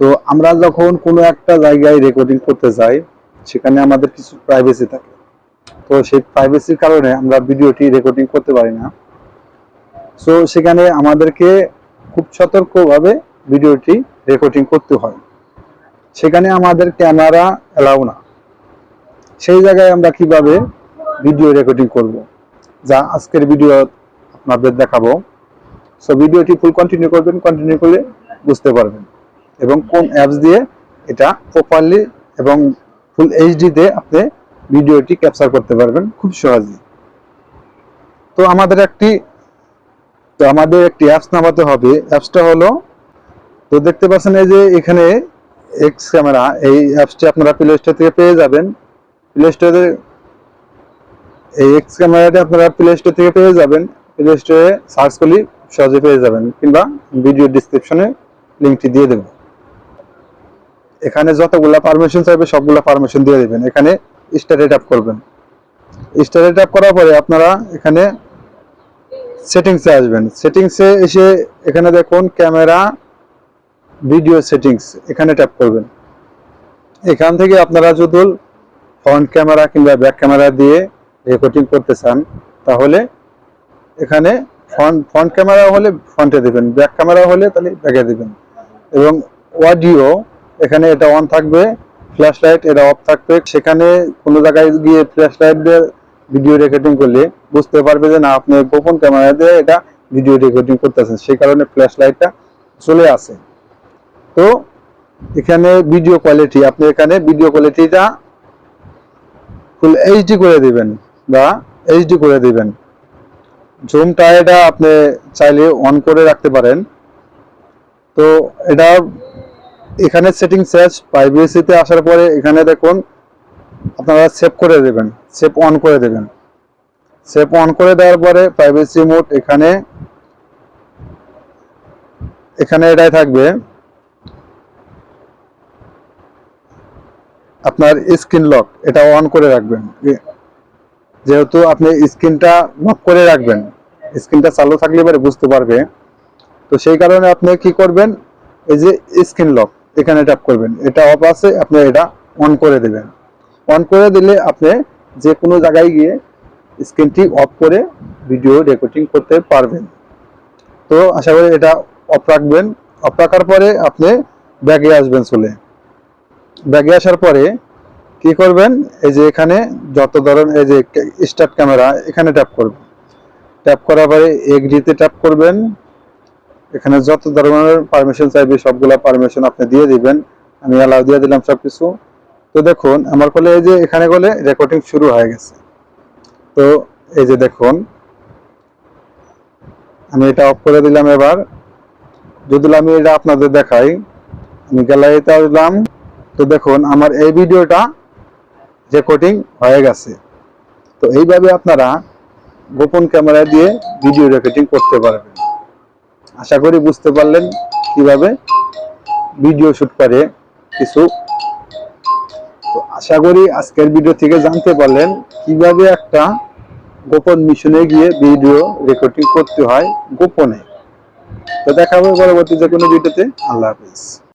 তো আমরা যখন কোনো একটা জায়গায় রেকর্ডিং করতে যাই, সেখানে আমাদের কিছু প্রাইভেসি থাকে। তো সেই প্রাইভেসির কারণে আমরা ভিডিওটি রেকর্ডিং করতে পারি না। সো সেখানে আমাদেরকে খুব সতর্কভাবে ভিডিওটি রেকর্ডিং করতে হয়। সেখানে আমাদের ক্যামেরা অ্যালাউ না। সেই জায়গায় আমরা কীভাবে ভিডিও রেকর্ডিং করব, যা আজকের ভিডিও আপনাদের দেখাবো। সো ভিডিওটি ফুল কন্টিনিউ করবেন কন্টিনিউ করলে বুঝতে পারবেন। এবং কোন অ্যাপস দিয়ে এটা প্রপারলি এবং ফুল এইচডিতে আপনি ভিডিওটি ক্যাপচার করতে পারবেন খুব সহজেই। তো আমাদের একটি, তো আমাদের একটি অ্যাপস নামাতে হবে। অ্যাপসটা হলো, তো দেখতে পাচ্ছেন এই যে এখানে এক্স ক্যামেরা এই অ্যাপসটি আপনারা প্লে স্টোর থেকে পেয়ে যাবেন। প্লে স্টোরে এই এক্স ক্যামেরাটি আপনারা প্লে স্টোর থেকে পেয়ে যাবেন। প্লে স্টোরে সার্চ করলে সহজে পেয়ে যাবেন, কিংবা ভিডিও ডিসক্রিপশনে লিঙ্কটি দিয়ে দেবো। এখানে যতগুলা পারমিশন চাইবে, সবগুলা পারমিশন দিয়ে দিবেন। এখানে স্টার্ট আপ করবেন। স্টার্ট আপ করার পরে আপনারা এখানে সেটিংসে আসবেন। সেটিংসে এসে এখানে দেখুন ক্যামেরা ভিডিও সেটিংস এখানে ট্যাপ করবেন। এখান থেকে আপনারা যদি ফ্রন্ট ক্যামেরা কিংবা ব্যাক ক্যামেরা দিয়ে রেকর্ডিং করতে চান, তাহলে এখানে ফ্রন্ট ফ্রন্ট ক্যামেরা হলে ফ্রন্টে দেবেন। ব্যাক ক্যামেরা হলে তাহলে ব্যাকে দিবেন। এবং অডিও এখানে এটা অন থাকবে ফ্ল্যাশ লাইট এটা অফ থাকবে। সেখানে কোনো জায়গায় গিয়ে ফ্ল্যাশ লাইট দিয়ে ভিডিও রেকর্ডিং করলে বুঝতে পারবে যে না, আপনি গোপন ক্যামেরা দিয়ে এটা ভিডিও রেকর্ডিং করতেছেন। সেই কারণে ফ্ল্যাশ লাইটটা চলে আসে। তো এখানে ভিডিও কোয়ালিটি আপনি এখানে ভিডিও কোয়ালিটিটা ফুল এইচডি করে দিবেন বা এইচডি করে দিবেন। জুমটা এটা আপনি চাইলে অন করে রাখতে পারেন। তো এটা এখানে সেটিং শেষ প্রাইভেসিতে আসার পরে এখানে দেখুন, আপনারা সেভ করে দেবেন সেভ অন করে দেবেন। সেভ অন করে দেওয়ার পরে প্রাইভেসি মোড এখানে এখানে এটাই থাকবে। আপনার স্ক্রিন লক এটা অন করে রাখবেন। যেহেতু আপনি স্ক্রিনটা লক করে রাখবেন স্ক্রিনটা চালু থাকলে বুঝতে পারবে। তো সেই কারণে আপনি কি করবেন, এই যে স্ক্রিন লক এখানে ট্যাপ করবেন। এটা অফ আছে, আপনি এটা অন করে দেবেন। অন করে দিলে আপনি যে কোনো জায়গায় গিয়ে স্ক্রিনটি অফ করে ভিডিও রেকর্ডিং করতে পারবেন। তো আশা করি এটা অফ রাখবেন। অফ রাখার পরে আপনি ব্যাগে আসবেন চলে। ব্যাগে আসার পরে কি করবেন? এই যে এখানে যত ধরনের, এই যে স্টার্ট ক্যামেরা এখানে ট্যাপ করবেন। ট্যাপ করার পরে এগ্রিতে ট্যাপ করবেন। এখানে যত ধরনের পারমিশন চাইবে, সবগুলা পারমিশন আপনি দিয়ে দিবেন। আমি অ্যালাউ দিয়ে দিলাম সবকিছু। তো দেখুন, আমার কলে এই যে এখানে কলে রেকর্ডিং শুরু হয়ে গেছে। তো এই যে দেখুন, আমি এটা অফ করে দিলাম এবার। যদি আমি এটা আপনাদের দেখাই, আমি গ্যালারিতে আসলাম। তো দেখুন, আমার এই ভিডিওটা রেকর্ডিং হয়ে গেছে। তো এইভাবে আপনারা গোপন ক্যামেরা দিয়ে ভিডিও রেকর্ডিং করতে পারবেন। আশা করি বুঝতে পারলেন কীভাবে ভিডিও শুট করে কিছু। তো আশা করি আজকের ভিডিও থেকে জানতে পারলেন কীভাবে একটা গোপন মিশনে গিয়ে ভিডিও রেকর্ডিং করতে হয় গোপনে। তো দেখা হবে পরবর্তী যে কোনো ভিডিওতে আল্লাহ হাফিজ।